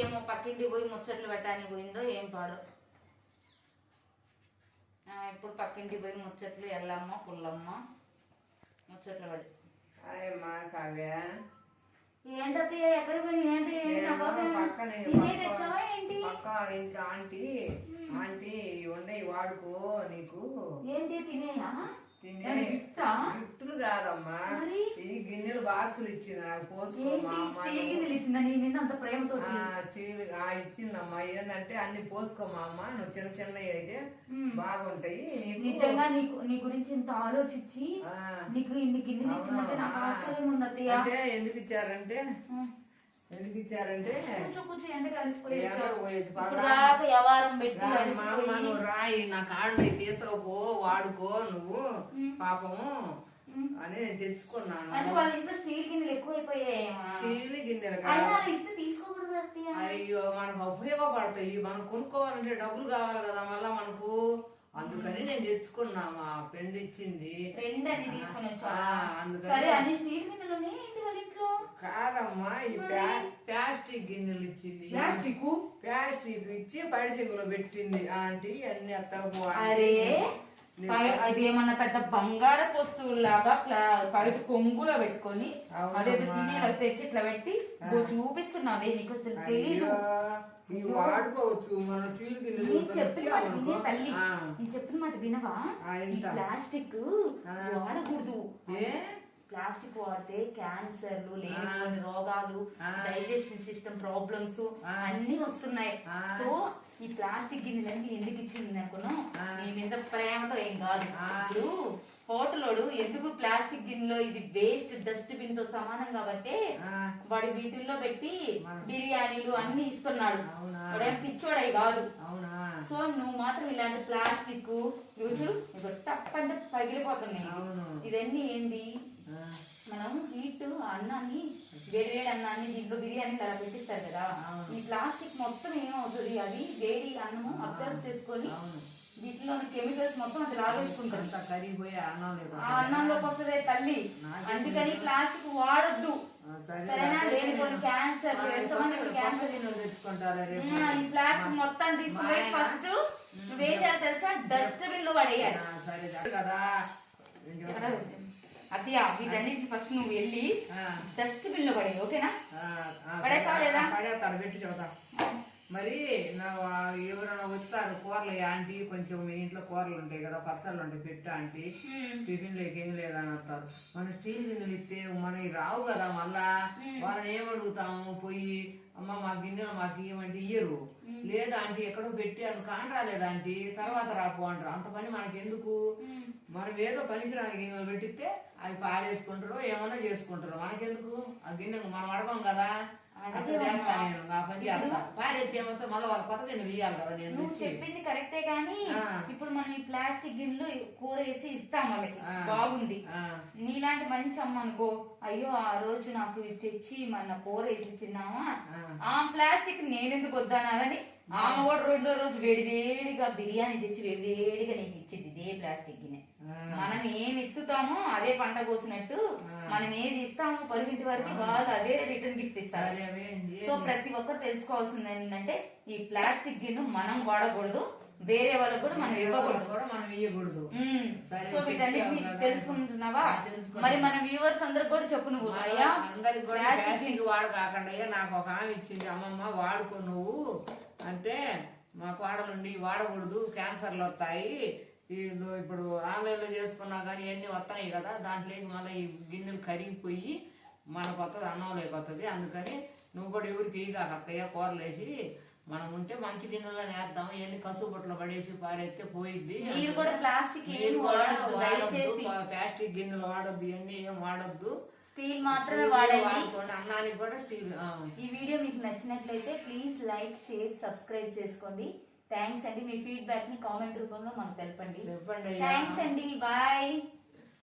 ఏమో పక్కింటికి పోయి ముచ్చట్లు పెట్టడానికి పోయిందో ఏం పాడో. ఇప్పుడు పక్కింటికి పోయి ముచ్చట్లు ఎల్లమ్మ పుల్లమ్మ ముచ్చట్లు పడి. ఏంటది ఎక్కడికి పోయి ఏంటి? తినే తెచ్చావా ఏంటి? ఆంటీ ఆంటీ వాడుకో నీకు. ఏంటి తినేయా? గిఫ్టులు కాదమ్మా? ఈ గిన్నెలు బాక్సులు ఇచ్చింది నాకు స్టీల్ గిన్నెలు ఇచ్చిందా? నీ మీద అంత ప్రేమతో స్టీల్ ఇచ్చిందమ్మా. ఏంటంటే అన్ని పోసుకో మా అమ్మ. నువ్వు చిన్న చిన్నవి అయితే బాగుంటాయి. నిజంగా నీకు నీ గురించి ఇంత ఆలోచించి నీకు ఇన్ని గిన్నెలు ఇచ్చిందంటే నాకు. ఆశ్చర్యం ఉంది అత్తయ్య. అంటే ఎందుకు ఇచ్చారంటే ఇచ్చారంటే కూర్చో కూర్చో ఎండ వ్యవహారం పెట్టి రాయి నా కాళ్ళు తీసుకపో వాడుకో నువ్వు పాపము అని నేను తెచ్చుకున్నాను. అంటే వాళ్ళ ఇంట్లో స్టీల్ గిన్నెలు ఎక్కువైపోయాయేమా స్టీల్ గిన్నెలు ఇస్తే తీసుకోకూడదు అయ్యో మనకు ఉపయోగపడతాయి. మనం కొనుక్కోవాలంటే డబ్బులు కావాలి కదా మళ్ళా మనకు. అందుకని నేను తెచ్చుకున్నా మా ఫ్రెండ్ ఇచ్చింది. ఫ్రెండ్ అని తీసుకొని వచ్చా అందుకని సరే అన్ని స్టీల్ గిన్నెలు ఏంటి వాళ్ళ ఇంట్లో? కాదమ్మా ఈ ప్లా- ప్లాస్టిక్ గిన్నెలు ఇచ్చింది. ప్లాస్టిక్? ప్లాస్టిక్ ఇచ్చి పడిసింగులో పెట్టింది ఆంటీ అన్ని అత్తకు అరే అది ఏమన్నా పెద్ద బంగారపు వస్తువులాగా బయట కొంగులో పెట్టుకొని. అదేదో తినేలా తెచ్చి ఇట్లా పెట్టి చూపిస్తున్నావే నీకు అసలు ఇవి వాడుకోవచ్చు మన స్టీల్ తల్లి. నేను చెప్పిన మాట వినవా. ప్లాస్టిక్. వాడకూడదు. ఏ? ప్లాస్టిక్ వాడితే క్యాన్సర్లు లేనిపోని రోగాలు. Digestion system problems. అన్ని వస్తున్నాయి. సో ఈ ప్లాస్టిక్ గిన్నెలన్నీ ఎందుకు ఇచ్చింది అనుకున్నాం? ఆ. నీ మీద ప్రేమతో ఏం కాదు. ఇప్పుడు హోటలోడు ఎందుకు ప్లాస్టిక్ గిన్నెలో ఇది వేస్ట్ డస్ట్ బిన్తో సమానం కాబట్టి వాడి వీటిల్లో పెట్టి బిర్యానీలు అన్ని ఇస్తున్నాడు. వాడేం పిచ్చోడై కాదు. అవునా? సో నువ్వు మాత్రం ఇలాంటి ప్లాస్టిక్ చూడు టప్ అంటే పగిలిపోతున్నాయి. ఇవన్నీ ఏంది? మనం హీట్ అన్నాన్ని వేడి వేడి అన్నాన్ని దీంట్లో బిర్యానీ అలా పెట్టిస్తారు కదా. ఈ ప్లాస్టిక్ మొత్తం ఏమవుతుంది? అది వేడి అన్నము అబ్జర్వ్ చేసుకొని వీటిలో కెమికల్స్ మొత్తం అది కరిగిపోయి అన్నం ఆ అన్నంలోకి వస్తుంది తల్లి. అందుకని ప్లాస్టిక్ వాడొద్దు. సరేనా? క్యాన్సర్ ఎంతమంది క్యాన్సర్ ఈ ప్లాస్టిక్ మొత్తం తీసుకుని ఫస్ట్ నువ్వేం చేయాలి తెలుసా? డస్ట్బిన్లో పడేయాలి. అత్తయ్య వీటన్నిటిని ఫస్ట్ నువ్వు వెళ్ళి ఆ, డస్ట్బిన్లో పడేయి ఓకేనా? సరే. లేదా? పడేస్తాను పెట్టి చెబుతా. మరి నా ఎవరైనా వస్తారు కూరలు ఆంటీ కొంచెం మీ ఇంట్లో కూరలు ఉంటాయి కదా పచ్చళ్ళు ఉంటాయి పెట్టు ఆంటీ. టిఫిన్ లేక ఏం లేదని వస్తారు. మన స్టీల్ గిన్నెలు ఇస్తే మనకి రావు కదా మళ్ళా. వాళ్ళని ఏం అడుగుతాము? పోయి అమ్మ మా గిన్నెలు మాకు ఇవ్వమంటే ఇయ్యరు. లేదా ఆంటీ ఎక్కడో పెట్టి అని కాని రాలేదు ఆంటీ. తర్వాత రాపు అంటారు. అంత పని మనకి ఎందుకు మనం ఏదో పనికిరాని గిన్నెలు పెట్టిస్తే అది పారేసుకుంటారు ఏమన్నా చేసుకుంటారు మనకెందుకు? ఆ గిన్నె మనం అడగం కదా. అట్లా చేస్తా నేను ఆ పని చేస్తా. పారేస్తే ఏమంతా మళ్ళీ వాళ్ళ కొత్త గిన్నెలు ఇయ్యాలి కదా నేను. చెప్పింది కరెక్టే కానీ. ఇప్పుడు మనం ప్లాస్టిక్ గిన్నెలు కూర వేసి ఇస్తాం వాళ్ళకి. బాగుంది నీలాంటి మంచి అమ్మ అనుకో అయ్యో ఆ రోజు నాకు తెచ్చి మన కూర వేసి ఇచ్చిందామా ఆ. ప్లాస్టిక్ నేనెందుకు వద్దనాలని ఆమె కూడా రెండో రోజు వేడి వేడిగా బిర్యానీ తెచ్చి వేడి వేడిగా నీకు ఇచ్చింది ఇదే ప్లాస్టిక్ గిన్నె. మనం ఏం ఎత్తుతామో అదే పంట కోసినట్టు. మనం ఏది ఇస్తామో పరుగింటి వారికి వాళ్ళు అదే రిటర్న్ గిఫ్ట్ ఇస్తారు? సో ప్రతి ఒక్కరు తెలుసుకోవాల్సింది ఏంటంటే ఈ ప్లాస్టిక్ గిన్నె మనం వాడకూడదు వేరే వాళ్ళకు కూడా మనం ఇవ్వకూడదు. సో వీటన్నిటిని. తెలుసుకుంటున్నావా. మరి మన వ్యూవర్స్ అందరికి కూడా చెప్పు నువ్వు. ప్లాస్టిక్ వాడు కాకుండా నాకు ఒక ఆమె ఇచ్చింది. అమ్మమ్మ వాడుకో నువ్వు. అంటే మా కోడలుండి వాడకూడదు. క్యాన్సర్లు వస్తాయి. వీళ్ళు ఇప్పుడు ఆన్లైన్లో చేసుకున్నా కానీ ఇవన్నీ వస్తున్నాయి కదా దాంట్లో మళ్ళీ ఈ గిన్నెలు కరిగిపోయి మనకు వస్తుంది అన్నం లేకొస్తుంది అందుకని నువ్వు కూడా ఎవరికి ఇగా అత్తయ్య కూరలు వేసి మనం ఉంటే మంచి గిన్నెలో నేద్దాం ఇవన్నీ కసుపు బుట్టలు పడేసి పారేస్తే పోయిద్ది. ప్లాస్టిక్ ప్లాస్టిక్ గిన్నెలు వాడొద్దు ఇవన్నీ ఏం వాడొద్దు. స్టీల్ మాత్రమే వాడండి. అన్నానికి కూడా స్టీల్. ఈ వీడియో మీకు నచ్చినట్లయితే ప్లీజ్ లైక్ షేర్ సబ్స్క్రైబ్ చేసుకోండి. థ్యాంక్స్ అండి మీ ఫీడ్బ్యాక్ని కామెంట్ రూపంలో మాకు తెలపండి. థ్యాంక్స్ అండి. బాయ్